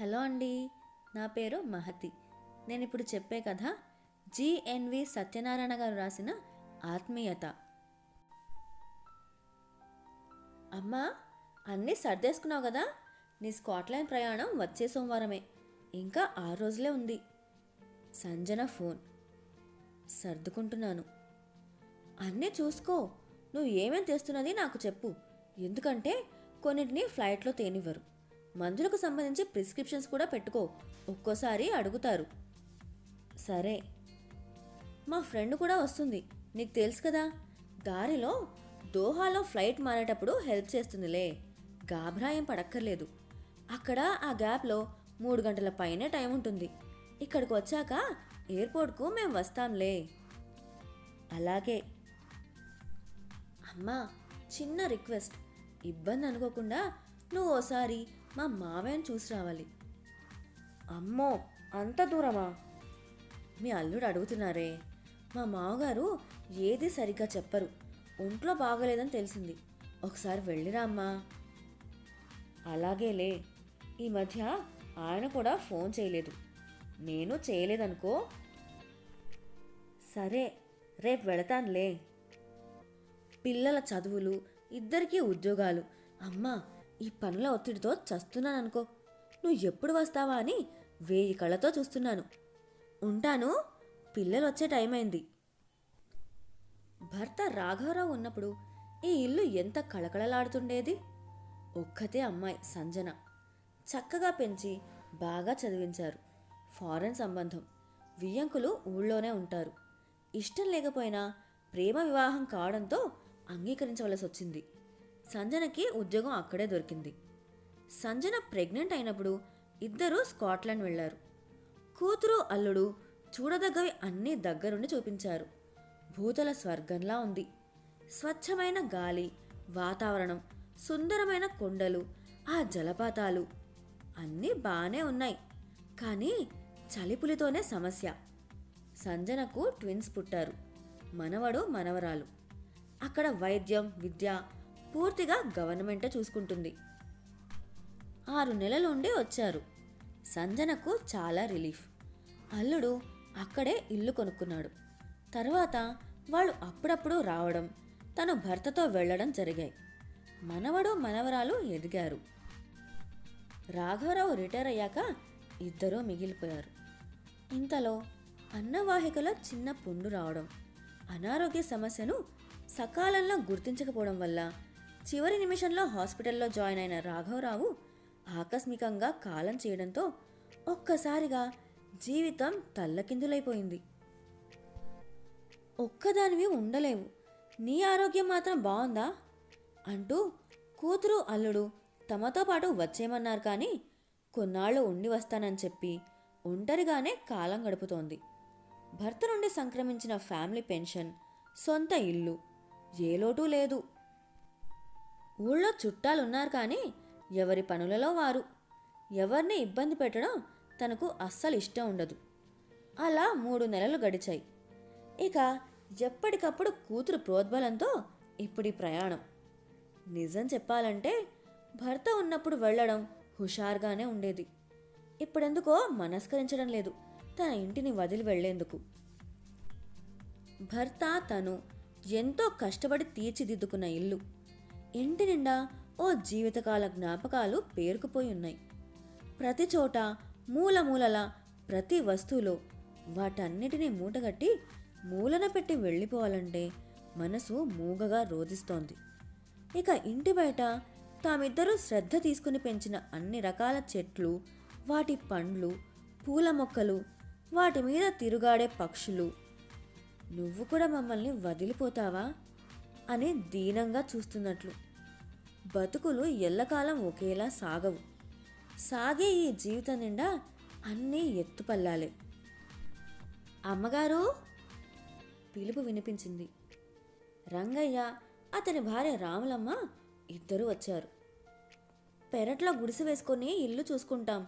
Hello అండి నా పేరు మహతి. నేను ఇప్పుడు చెప్పే కథ జిఎన్వి సత్యనారాయణ గారు రాసిన ఆత్మీయత. అమ్మా అన్నీ సర్దేసుకున్నావు కదా? నీ స్కాట్లాండ్ ప్రయాణం వచ్చే సోమవారమే. ఇంకా ఆరు రోజులే ఉంది. సంజన ఫోన్. సర్దుకుంటున్నాను. అన్నీ చూసుకో నువ్వు ఏమేం తెస్తున్నది నాకు చెప్పు. ఎందుకంటే కొన్నిటిని ఫ్లైట్లో తేనివ్వరు. మందులకు సంబంధించి ప్రిస్క్రిప్షన్స్ కూడా పెట్టుకో. ఒక్కోసారి అడుగుతారు. సరే. మా ఫ్రెండ్ కూడా వస్తుంది. నీకు తెలుసు కదా దారిలో దోహాలో ఫ్లైట్ మారేటప్పుడు హెల్ప్ చేస్తుందిలే. గాభరాయం పడక్కర్లేదు. అక్కడ ఆ గ్యాప్లో మూడు గంటల పైనే టైం ఉంటుంది. ఇక్కడికి వచ్చాక ఎయిర్పోర్ట్కు మేము వస్తాంలే. అలాగే. అమ్మా చిన్న రిక్వెస్ట్. ఇబ్బంది అనుకోకుండా నువ్వు ఓసారి మా మావయ్యను చూసి రావాలి. అమ్మో అంత దూరమా? మీ అల్లుడు అడుగుతున్నారే. మా మామగారు ఏది సరిగ్గా చెప్పరు. ఒంట్లో బాగోలేదని తెలిసింది. ఒకసారి వెళ్ళిరా అమ్మా. అలాగేలే. ఈ మధ్య ఆయన కూడా ఫోన్ చేయలేదు. నేను చేయలేదనుకో. సరే రేపు వెళతానులే. పిల్లల చదువులు ఇద్దరికీ ఉద్యోగాలు. అమ్మా ఈ పనుల ఒత్తిడితో చస్తున్నాననుకో. నువ్వు ఎప్పుడు వస్తావా అని వేయి కళ్ళతో చూస్తున్నాను. ఉంటాను. పిల్లలు వచ్చే టైం అయింది భర్త రాఘవరావు ఉన్నప్పుడు ఈ ఇల్లు ఎంత కళకళలాడుతుండేది? ఒక్కతే అమ్మాయి సంజన. చక్కగా పెంచి బాగా చదివించారు. ఫారెన్ సంబంధం. వియ్యంకులు ఊళ్ళోనే ఉంటారు. ఇష్టం లేకపోయినా ప్రేమ వివాహం కావడంతో అంగీకరించవలసి వచ్చింది సంజనకి ఉద్యోగం అక్కడే దొరికింది. సంజన ప్రెగ్నెంట్ అయినప్పుడు ఇద్దరూ స్కాట్లాండ్ వెళ్ళారు కూతురు అల్లుడు చూడదగ్గవి అన్నీ దగ్గరుండి చూపించారు. భూతల స్వర్గంలా ఉంది. స్వచ్ఛమైన గాలి వాతావరణం సుందరమైన కొండలు ఆ జలపాతాలు అన్నీ బాగానే ఉన్నాయి. కానీ చలిపులితోనే సమస్య. సంజనకు ట్విన్స్ పుట్టారు. మనవడు మనవరాలు. అక్కడ వైద్యం విద్య పూర్తిగా గవర్నమెంటే చూసుకుంటుంది. ఆరు నెలలు ఉండి వచ్చారు. సంజనకు చాలా రిలీఫ్. అల్లుడు అక్కడే ఇల్లు కొనుక్కున్నాడు. తర్వాత వాళ్ళు అప్పుడప్పుడు రావడం తను భర్తతో వెళ్ళడం జరిగాయి. మనవడు మనవరాలు ఎదిగారు. రాఘవరావు రిటైర్ అయ్యాక ఇద్దరూ మిగిలిపోయారు. ఇంతలో అన్నవాహికలో చిన్న పుండు రావడం అనారోగ్య సమస్యను సకాలంలో గుర్తించకపోవడం వల్ల చివరి నిమిషంలో హాస్పిటల్లో జాయిన్ అయిన రాఘవరావు ఆకస్మికంగా కాలం చేయడంతో ఒక్కసారిగా జీవితం తల్లకిందులైపోయింది. ఒక్కదానివి ఉండలేవు. నీ ఆరోగ్యం మాత్రం బాగుందా? అంటూ కూతురు అల్లుడు తమతో పాటు వచ్చేయమన్నారు కానీ కొన్నాళ్ళు ఉండి వస్తానని చెప్పి ఒంటరిగానే కాలం గడుపుతోంది. భర్త నుండి సంక్రమించిన ఫ్యామిలీ పెన్షన్ సొంత ఇల్లు ఏ లోటు లేదు. ఊళ్ళో చుట్టాలున్నారు కానీ ఎవరి పనులలో వారు. ఎవరిని ఇబ్బంది పెట్టడం తనకు అస్సలు ఇష్టం ఉండదు. అలా మూడు నెలలు గడిచాయి. ఇక ఎప్పటికప్పుడు కూతురు ప్రోద్బలంతో ఇప్పుడి ప్రయాణం. నిజం చెప్పాలంటే భర్త ఉన్నప్పుడు వెళ్ళడం హుషారుగానే ఉండేది. ఇప్పుడెందుకో మనస్కరించడం లేదు తన ఇంటిని వదిలి వెళ్ళేందుకు. భర్త తను ఎంతో కష్టపడి తీర్చిదిద్దుకున్న ఇల్లు. ఇంటి నిండా ఓ జీవితకాల జ్ఞాపకాలు పేరుకుపోయి ఉన్నాయి. ప్రతి చోట మూల మూలల ప్రతి వస్తువులో వాటన్నిటినీ మూటగట్టి మూలన పెట్టి వెళ్ళిపోవాలంటే మనసు మూగగా రోధిస్తోంది. ఇక ఇంటి బయట తామిద్దరూ శ్రద్ధ తీసుకుని పెంచిన అన్ని రకాల చెట్లు వాటి పండ్లు పూల మొక్కలు వాటి మీద తిరుగాడే పక్షులు. నువ్వు కూడా మమ్మల్ని వదిలిపోతావా? అని దీనంగా చూస్తున్నట్లు. బతుకులు ఎల్లకాలం ఒకేలా సాగవు. సాగే ఈ జీవితం నిండా అన్నీ ఎత్తుపల్లాలే. అమ్మగారు! పిలుపు వినిపించింది. రంగయ్య అతని భార్య రాములమ్మ ఇద్దరూ వచ్చారు. పెరట్లో గుడిసె వేసుకొని ఇల్లు చూసుకుంటాం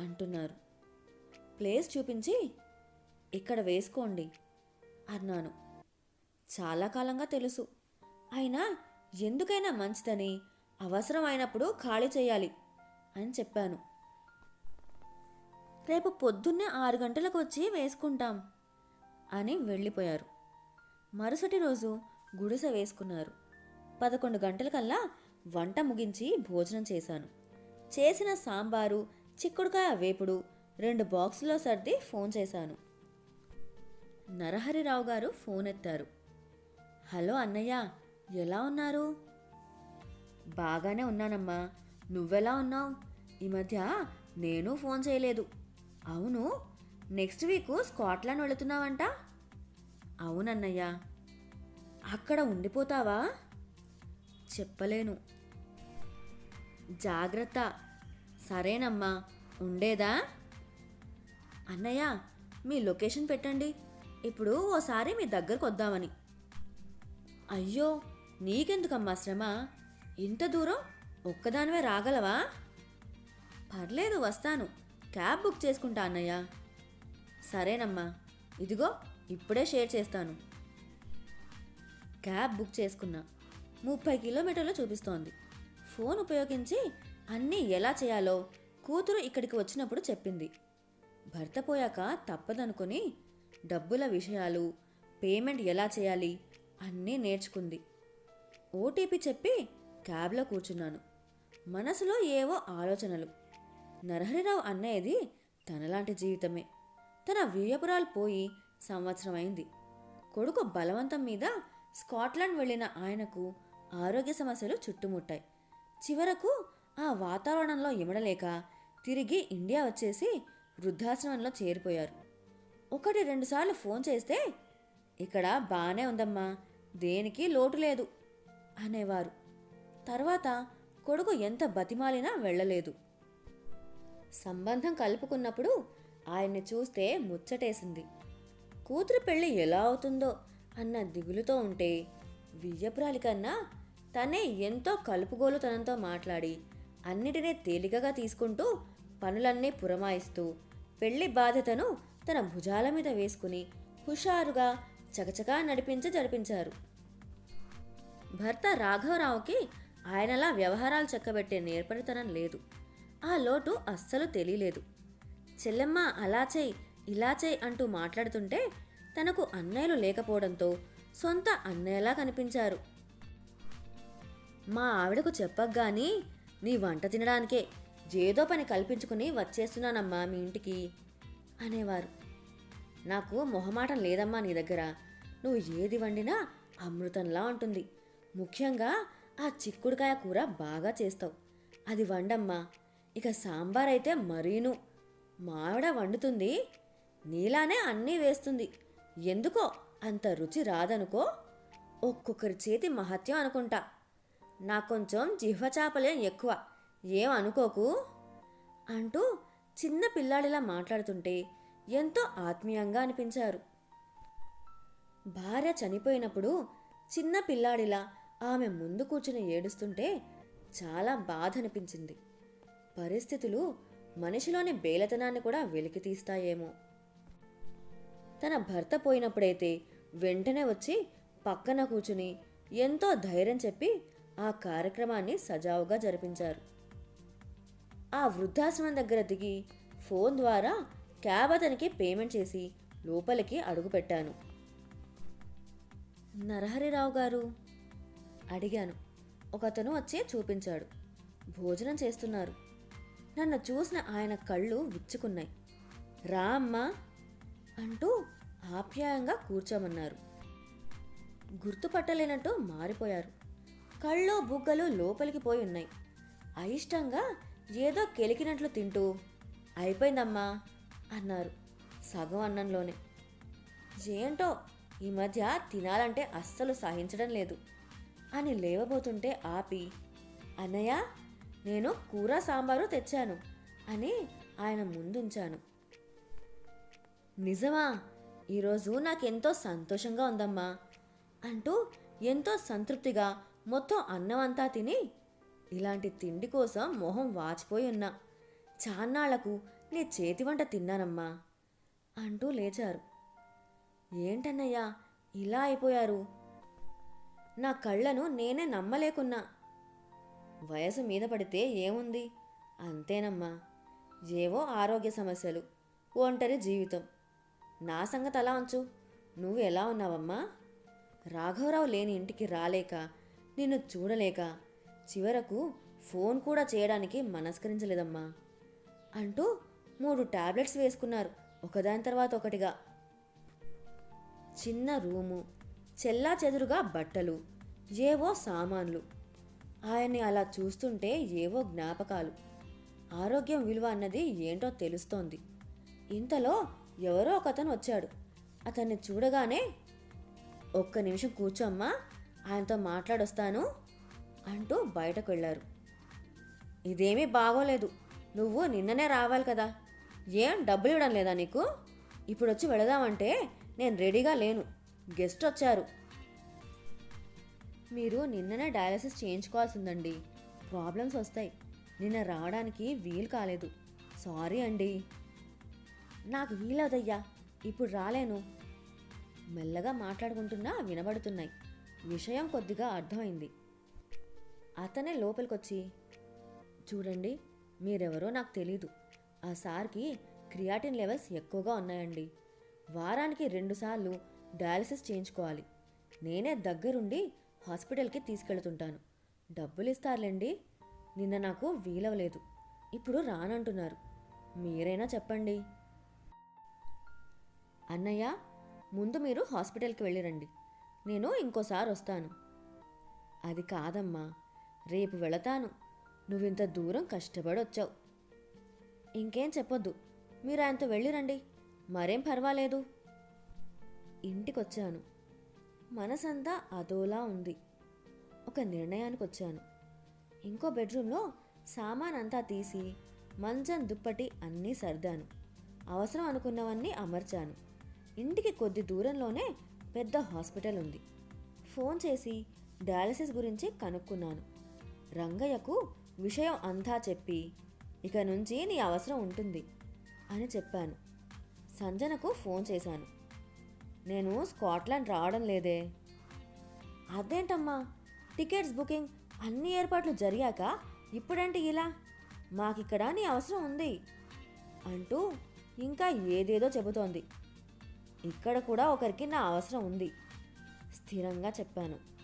అంటున్నారు. ప్లేస్ చూపించి ఇక్కడ వేసుకోండి అన్నాను. చాలా కాలంగా తెలుసు. అయినా ఎందుకైనా మంచిదని అవసరం అయినప్పుడు ఖాళీ చేయాలి అని చెప్పాను. రేపు పొద్దున్నే ఆరు గంటలకు వచ్చి వేసుకుంటాం అని వెళ్ళిపోయారు. మరుసటి రోజు గుడిసె వేసుకున్నారు. పదకొండు గంటలకల్లా వంట ముగించి భోజనం చేశాను. చేసిన సాంబారు చిక్కుడుకాయ వేపుడు రెండు బాక్సులో సర్ది ఫోన్ చేశాను. నరహరిరావు గారు ఫోన్ ఎత్తారు. హలో అన్నయ్య ఎలా ఉన్నారు? బాగానే ఉన్నానమ్మా. నువ్వెలా ఉన్నావు? ఈ మధ్య నేను ఫోన్ చేయలేదు. అవును నెక్స్ట్ వీక్ స్కాట్లాండ్ వెళుతున్నావంట? అవునన్నయ్య. అక్కడ ఉండిపోతావా? చెప్పలేను. జాగ్రత్త. సరేనమ్మా ఉండేదా? అన్నయ్య మీ లొకేషన్ పెట్టండి. ఇప్పుడు ఓసారి మీ దగ్గరకు వద్దామని. అయ్యో నీకెందుకమ్మా శ్రమ? ఇంత దూరం ఒక్కదానివే రాగలవా? పర్లేదు వస్తాను. క్యాబ్ బుక్ చేసుకుంటా అన్నయ్య. సరేనమ్మా. ఇదిగో ఇప్పుడే షేర్ చేస్తాను. క్యాబ్ బుక్ చేసుకున్నా. ముప్పై కిలోమీటర్లు చూపిస్తోంది. ఫోన్ ఉపయోగించి అన్నీ ఎలా చేయాలో కూతురు ఇక్కడికి వచ్చినప్పుడు చెప్పింది. భర్త పోయాక తప్పదనుకొని డబ్బుల విషయాలు పేమెంట్ ఎలా చేయాలి అన్నీ నేర్చుకుంది. ఓటీపీ చెప్పి క్యాబ్లో కూర్చున్నాను. మనసులో ఏవో ఆలోచనలు. నరహరిరావు అన్నయ్యది తనలాంటి జీవితమే. తన వ్యయపురాలు పోయి సంవత్సరం అయింది కొడుకు బలవంతం మీద స్కాట్లాండ్ వెళ్ళిన ఆయనకు ఆరోగ్య సమస్యలు చుట్టుముట్టాయి. చివరకు ఆ వాతావరణంలో ఇమడలేక తిరిగి ఇండియా వచ్చేసి వృద్ధాశ్రమంలో చేరిపోయారు. ఒకటి రెండుసార్లు ఫోన్ చేస్తే ఇక్కడ బాగానే ఉందమ్మా దేనికి లోటు లేదు అనేవారు. తర్వాత కొడుకు ఎంత బతిమాలినా వెళ్ళలేదు. సంబంధం కలుపుకున్నప్పుడు ఆయన్ని చూస్తే ముచ్చటేసింది. కూతురు పెళ్ళి ఎలా అవుతుందో అన్న దిగులుతో ఉంటే వియ్యపురాలి కన్నా తనే ఎంతో కలుపుగోలుతనంతో మాట్లాడి అన్నిటినీ తేలికగా తీసుకుంటూ పనులన్నీ పురమాయిస్తూ పెళ్ళి బాధ్యతను తన భుజాల మీద వేసుకుని హుషారుగా చకచకా నడిపించి జరిపించారు. భర్త రాఘవరావుకి ఆయనలా వ్యవహారాలు చక్కబెట్టే నేర్పరితనం లేదు. ఆ లోటు అస్సలు తెలియలేదు. చెల్లెమ్మ అలా చేయి ఇలా చేయి అంటూ మాట్లాడుతుంటే తనకు అన్నయ్యలు లేకపోవడంతో సొంత అన్నయ్యలా కనిపించారు. మా ఆవిడకు చెప్పగ్గాని నీ వంట తినడానికే ఏదో పని కల్పించుకుని వచ్చేస్తున్నానమ్మా మీ ఇంటికి అనేవారు. నాకు మొహమాటం లేదమ్మా నీ దగ్గర. నువ్వు ఏది వండినా అమృతంలా ఉంటుంది. ముఖ్యంగా ఆ చిక్కుడుకాయ కూర బాగా చేస్తావు. అది వండమ్మా. ఇక సాంబార్ అయితే మరీను. మావిడ వండుతుంది. నీలానే అన్నీ వేస్తుంది. ఎందుకో అంత రుచి రాదనుకో? ఒక్కొక్కరి చేతి మహత్యం అనుకుంటా. నాకు కొంచెం జిహ్వచాపలేం ఎక్కువ. ఏం అనుకోకు? అంటూ చిన్న పిల్లాడిలా మాట్లాడుతుంటే ఎంతో ఆత్మీయంగా అనిపించారు. భార్య చనిపోయినప్పుడు చిన్న పిల్లాడిలా ఆమె ముందు కూర్చుని ఏడుస్తుంటే చాలా బాధ అనిపించింది పరిస్థితులు మనిషిలోని బేలతనాన్ని కూడా వెలికితీస్తాయేమో తన భర్త పోయినప్పుడైతే వెంటనే వచ్చి పక్కన కూర్చుని ఎంతో ధైర్యం చెప్పి ఆ కార్యక్రమాన్ని సజావుగా జరిపించారు. ఆ వృద్ధాశ్రమం దగ్గర దిగి ఫోన్ ద్వారా క్యాబ్ అతనికి పేమెంట్ చేసి లోపలికి అడుగుపెట్టాను. నరహరిరావు గారు అడిగాను. ఒకతను వచ్చి చూపించాడు. భోజనం చేస్తున్నారు. నన్ను చూసిన ఆయన కళ్ళు విచ్చుకున్నాయి. రా అమ్మా అంటూ ఆప్యాయంగా కూర్చోమన్నారు. గుర్తుపట్టలేనట్టు మారిపోయారు. కళ్ళు బుగ్గలు లోపలికి పోయి ఉన్నాయి. అయిష్టంగా ఏదో కెలికినట్లు తింటూ అయిపోయిందమ్మా అన్నారు సగం అన్నంలోనే. ఏంటో ఈ మధ్య తినాలంటే అస్సలు సహించడం లేదు. అని లేవబోతుంటే ఆపి అన్నయ్య నేను కూర సాంబారు తెచ్చాను అని ఆయన ముందుంచాను. నిజమా? ఈరోజు నాకెంతో సంతోషంగా ఉందమ్మా అంటూ ఎంతో సంతృప్తిగా మొత్తం అన్నం అంతా తిని ఇలాంటి తిండి కోసం మొహం వాచిపోయి ఉన్నా చాన్నాళ్ళకు నీ చేతి వంట తిన్నానమ్మా అంటూ లేచారు. ఏంటన్నయ్యా ఇలా అయిపోయారు? నా కళ్ళను నేనే నమ్మలేకున్నా. వయసు మీద పడితే ఏముంది? అంతేనమ్మా. ఏవో ఆరోగ్య సమస్యలు ఒంటరి జీవితం. నా సంగతి అలా ఉంచు. నువ్వు ఎలా ఉన్నావమ్మా? రాఘవరావు లేని ఇంటికి రాలేక నిన్ను చూడలేక చివరకు ఫోన్ కూడా చేయడానికి మనస్కరించలేదమ్మా. అంటూ మూడు టాబ్లెట్స్ వేసుకున్నారు ఒకదాని తర్వాత ఒకటిగా. చిన్న రూము చెల్లా చెదురుగా బట్టలు ఏవో సామాన్లు. ఆయన్ని అలా చూస్తుంటే ఏవో జ్ఞాపకాలు. ఆరోగ్యం విలువ అన్నది ఏంటో తెలుస్తోంది. ఇంతలో ఎవరో ఒకతను వచ్చాడు. అతన్ని చూడగానే ఒక్క నిమిషం కూర్చోమ్మా ఆయనతో మాట్లాడొస్తాను అంటూ బయటకు వెళ్ళారు ఇదేమీ బాగోలేదు. నువ్వు నిన్ననే రావాలి కదా. ఏం డబ్బులు ఇవ్వడం లేదా నీకు? ఇప్పుడు వచ్చి వెళదామంటే నేను రెడీగా లేను. గెస్ట్ వచ్చారు మీరు నిన్ననే డయాలసిస్ చేయించుకోవాల్సిందండి. ప్రాబ్లమ్స్ వస్తాయి. నిన్న రావడానికి వీలు కాలేదు. సారీ అండి. నాకు వీలదయ్యా ఇప్పుడు రాలేను. మెల్లగా మాట్లాడుకుంటున్నా వినబడుతున్నాయి. విషయం కొద్దిగా అర్థమైంది. అతనే లోపలికొచ్చి చూడండి మీరెవరో నాకు తెలీదు. ఆ సార్కి క్రియాటిన్ లెవెల్స్ ఎక్కువగా ఉన్నాయండి. వారానికి రెండుసార్లు డయాలసిస్ చేయించుకోవాలి. నేనే దగ్గరుండి హాస్పిటల్కి తీసుకెళ్తుంటాను. డబ్బులు ఇస్తారులేండి నిన్న నాకు వీలవలేదు ఇప్పుడు రానంటున్నారు. మీరైనా చెప్పండి. అన్నయ్య ముందు మీరు హాస్పిటల్కి వెళ్ళిరండి. నేను ఇంకోసారి వస్తాను. అది కాదమ్మా. రేపు వెళతాను. నువ్వింత దూరం కష్టపడి వచ్చావు ఇంకేం చెప్పొద్దు. మీరు ఆయనతో వెళ్ళిరండి. మరేం పర్వాలేదు. ఇంటికొచ్చాను. మనసంతా అదోలా ఉంది. ఒక నిర్ణయానికి వచ్చాను ఇంకో బెడ్రూమ్లో సామాన్ అంతా తీసి మంచం దుప్పటి అన్నీ సర్దాను. అవసరం అనుకున్నవన్నీ అమర్చాను. ఇంటికి కొద్ది దూరంలోనే పెద్ద హాస్పిటల్ ఉంది. ఫోన్ చేసి డయాలసిస్ గురించి కనుక్కున్నాను. రంగయ్యకు విషయం అంతా చెప్పి ఇక నుంచి నీ అవసరం ఉంటుంది అని చెప్పాను. సంజనకు ఫోన్ చేశాను. నేను స్కాట్లాండ్ రావడం లేదే. అదేంటమ్మా? టికెట్స్ బుకింగ్ అన్ని ఏర్పాట్లు జరిగాక ఇప్పుడంటే ఇలా? మాకిక్కడ నీ అవసరం ఉంది అంటూ ఇంకా ఏదేదో చెబుతోంది. ఇక్కడ కూడా ఒకరికి నా అవసరం ఉంది. స్థిరంగా చెప్పాను.